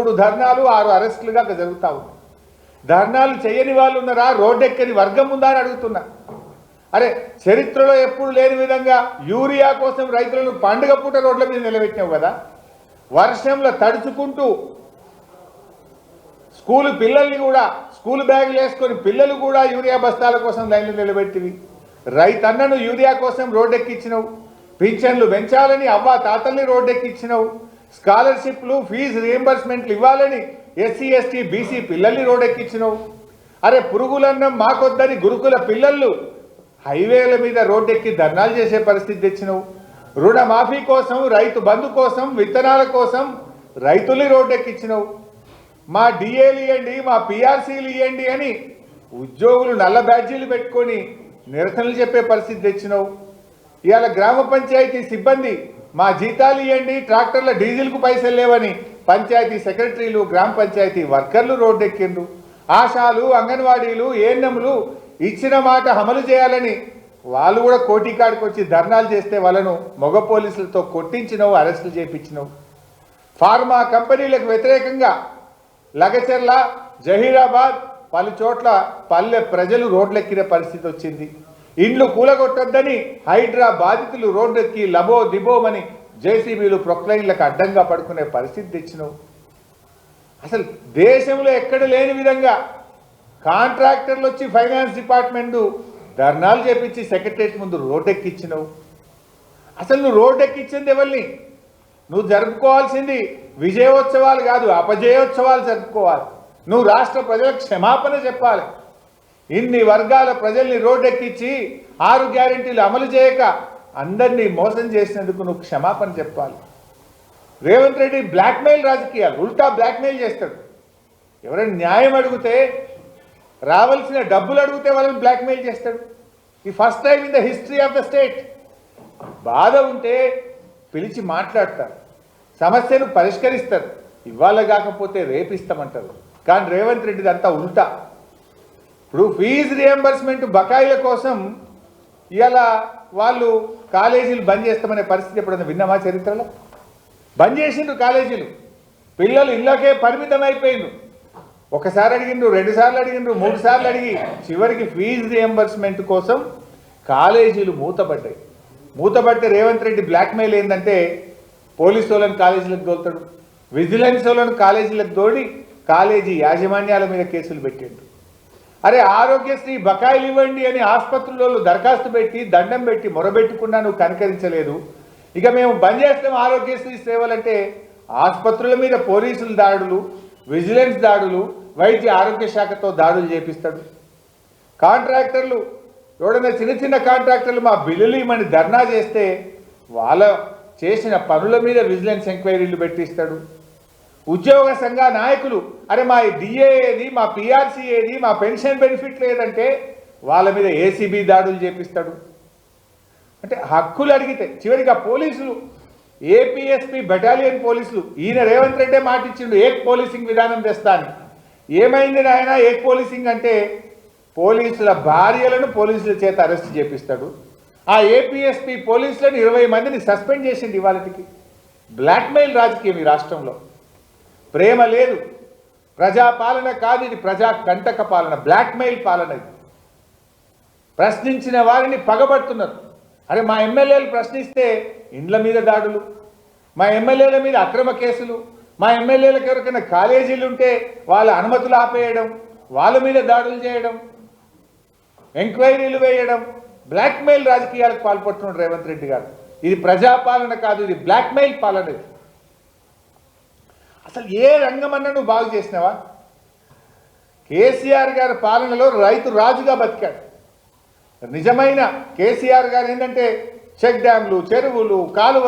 మూడు ధర్నాలు ఆరు అరెస్టులుగా జరుగుతూ ఉన్నాయి. ధర్నాలు చేయని వాళ్ళు ఉన్నారా? రోడ్డెక్కని వర్గం ఉందా అని అడుగుతున్నా. అరే చరిత్రలో ఎప్పుడు లేని విధంగా యూరియా కోసం రైతులను పండుగ పూట రోడ్ల మీద నిలబెట్టినావు కదా? వర్షంలో తడుచుకుంటూ స్కూల్ పిల్లల్ని కూడా స్కూల్ బ్యాగులు వేసుకొని పిల్లలు కూడా యూరియా బస్తాల కోసం లైన్లు నిలబెట్టివి. రైతన్నను యూరియా కోసం రోడ్డెక్కించినావు పింఛన్లు పెంచాలని అవ్వ తాతల్ని రోడ్డెక్కించినావు స్కాలర్షిప్లు ఫీజు రియంబర్స్మెంట్లు ఇవ్వాలని ఎస్సీ ఎస్టీ బీసీ పిల్లల్ని రోడ్డెక్కించినావు అరే పురుగులన్నం మాకొద్దని గురుకుల పిల్లలు హైవేల మీద రోడ్డెక్కి ధర్నాలు చేసే పరిస్థితి తెచ్చినావు. రుణమాఫీ కోసం రైతు బంధు కోసం విత్తనాల కోసం రైతుల్ని రోడ్డెక్కించినావు మా డిఏలు ఇవ్వండి మా పిఆర్సీలు ఇవ్వండి అని ఉద్యోగులు నల్ల బ్యాడ్జీలు పెట్టుకొని నిరసనలు చెప్పే పరిస్థితి తెచ్చినావు. ఇవాళ గ్రామ పంచాయతీ సిబ్బంది మా జీతాలు ఇవ్వండి ట్రాక్టర్ల డీజిల్కు పైసలు లేవని పంచాయతీ సెక్రటరీలు గ్రామ పంచాయతీ వర్కర్లు రోడ్డెక్కిండ్రు. ఆశాలు అంగన్వాడీలు ఏఎన్ఎంలు ఇచ్చిన మాట అమలు చేయాలని వాళ్ళు కూడా కోటికాడికి వచ్చి ధర్నాలు చేస్తే వాళ్ళను మగ పోలీసులతో కొట్టించినవు అరెస్టులు చేయించినవు ఫార్మా కంపెనీలకు వ్యతిరేకంగా లగచెర్ల జహీరాబాద్ పలు చోట్ల పల్లె ప్రజలు రోడ్లెక్కిన పరిస్థితి వచ్చింది. ఇండ్లు కూలగొట్టొద్దని హైడ్రా బాధితులు రోడ్డెక్కి లబో దిబోమని జేసీబీలు ప్రొక్లైన్లకు అడ్డంగా పడుకునే పరిస్థితి తెచ్చినావు. అసలు దేశంలో ఎక్కడ లేని విధంగా కాంట్రాక్టర్లు వచ్చి ఫైనాన్స్ డిపార్ట్మెంట్ ధర్నాలు చేపించి సెక్రటరేట్ ముందు రోడ్డెక్కిచ్చినవు. అసలు నువ్వు రోడ్డెక్కిచ్చింది ఎవరిని? నువ్వు జరుపుకోవాల్సింది విజయోత్సవాలు కాదు అపజయోత్సవాలు జరుపుకోవాలి. నువ్వు రాష్ట్ర ప్రజలకు క్షమాపణ చెప్పాలి. ఇన్ని వర్గాల ప్రజల్ని రోడ్డెక్కించి ఆరు గ్యారెంటీలు అమలు చేయక అందరినీ మోసం చేసినందుకు నువ్వు క్షమాపణ చెప్పాలి. రేవంత్ రెడ్డి బ్లాక్మెయిల్ రాజకీయాలు ఉల్టా బ్లాక్మెయిల్ చేస్తాడు. ఎవరైనా న్యాయం అడిగితే రావాల్సిన డబ్బులు అడిగితే వాళ్ళని బ్లాక్మెయిల్ చేస్తాడు. ఈ first time in the history of the state. బాధ ఉంటే పిలిచి మాట్లాడతారు. సమస్యను పరిష్కరిస్తారు. ఇవాళ కాకపోతే రేపిస్తామంటారు. కానీ రేవంత్ రెడ్డిది అంతా ఉల్టా. ఇప్పుడు ఫీజు రియంబర్స్మెంట్ బకాయిల కోసం ఇలా వాళ్ళు కాలేజీలు బంద్ చేస్తామనే పరిస్థితి ఎప్పుడైనా విన్నామా చరిత్రలో? బంద్ చేసిండ్రు కాలేజీలు. పిల్లలు ఇళ్ళకే పరిమితం అయిపోయిండ్రు. ఒకసారి అడిగిండ్రు రెండు సార్లు అడిగిండ్రు మూడు సార్లు అడిగి చివరికి ఫీజు రియంబర్స్మెంట్ కోసం కాలేజీలు మూతపడ్డాయి. మూతపడితే రేవంత్ రెడ్డి బ్లాక్మెయిల్ ఏంటంటే పోలీసు వాళ్ళని కాలేజీలకు తోలుతాడు. విజిలెన్స్ వాళ్ళని కాలేజీలకు దోడి కాలేజీ యాజమాన్యాల మీద కేసులు పెట్టిండు అరే ఆరోగ్యశ్రీ బకాయిలు ఇవ్వండి అని ఆసుపత్రులలో దరఖాస్తు పెట్టి దండం పెట్టి మొరబెట్టుకున్నా నువ్వు కనికరించలేదు. ఇక మేము బంద్ చేస్తాం ఆరోగ్యశ్రీ సేవలంటే ఆసుపత్రుల మీద పోలీసుల దాడులు విజిలెన్స్ దాడులు వైద్య ఆరోగ్య శాఖతో దాడులు చేపిస్తాడు. కాంట్రాక్టర్లు ఎవడైనా చిన్న చిన్న కాంట్రాక్టర్లు మా బిల్లులు ఇమ్మని ధర్నా చేస్తే వాళ్ళ చేసిన పనుల మీద విజిలెన్స్ ఎంక్వైరీలు పెట్టిస్తాడు. ఉద్యోగ సంఘ నాయకులు అరే మా డిఏ ఏది మా పిఆర్సీ ఏది మా పెన్షన్ బెనిఫిట్ లేదంటే వాళ్ళ మీద ఏసీబీ దాడులు చేపిస్తాడు. అంటే హక్కులు అడిగితే చివరిగా పోలీసులు ఏపీఎస్పీ బెటాలియన్ పోలీసులు ఈయన రేవంత్ రెడ్డే మాటిచ్చిండు ఏక్ పోలీసింగ్ విధానం తెస్తాను ఏమైంది నాయన ఏక్ పోలీసింగ్ అంటే పోలీసుల భార్యలను పోలీసుల చేత అరెస్ట్ చేపిస్తాడు. ఆ ఏపీఎస్పీ పోలీసులను ఇరవై మందిని సస్పెండ్ చేసింది ఇవాళకి. బ్లాక్మెయిల్ రాజకీయం ఈ రాష్ట్రంలో. ప్రేమ లేదు. ప్రజాపాలన కాదు ఇది. ప్రజా కంటక పాలన బ్లాక్మెయిల్ పాలన ఇది. ప్రశ్నించిన వారిని పగబడుతున్నారు. అరే మా ఎమ్మెల్యేలు ప్రశ్నిస్తే ఇండ్ల మీద దాడులు మా ఎమ్మెల్యేల మీద అక్రమ కేసులు మా ఎమ్మెల్యేలకు ఎవరికైనా కాలేజీలు ఉంటే వాళ్ళ అనుమతులు ఆపేయడం వాళ్ళ మీద దాడులు చేయడం ఎంక్వైరీలు వేయడం బ్లాక్మెయిల్ రాజకీయాలకు పాల్పడుతున్నాడు రేవంత్ రెడ్డి గారు. ఇది ప్రజాపాలన కాదు ఇది బ్లాక్మెయిల్ పాలన ఇది. అసలు ఏ రంగమన్నా నువ్వు బాగు చేసినావా? కేసీఆర్ గారి పాలనలో రైతు రాజుగా బతికాడు. నిజమైన కేసీఆర్ గారు ఏంటంటే చెక్ డ్యాంలు చెరువులు కాలువలు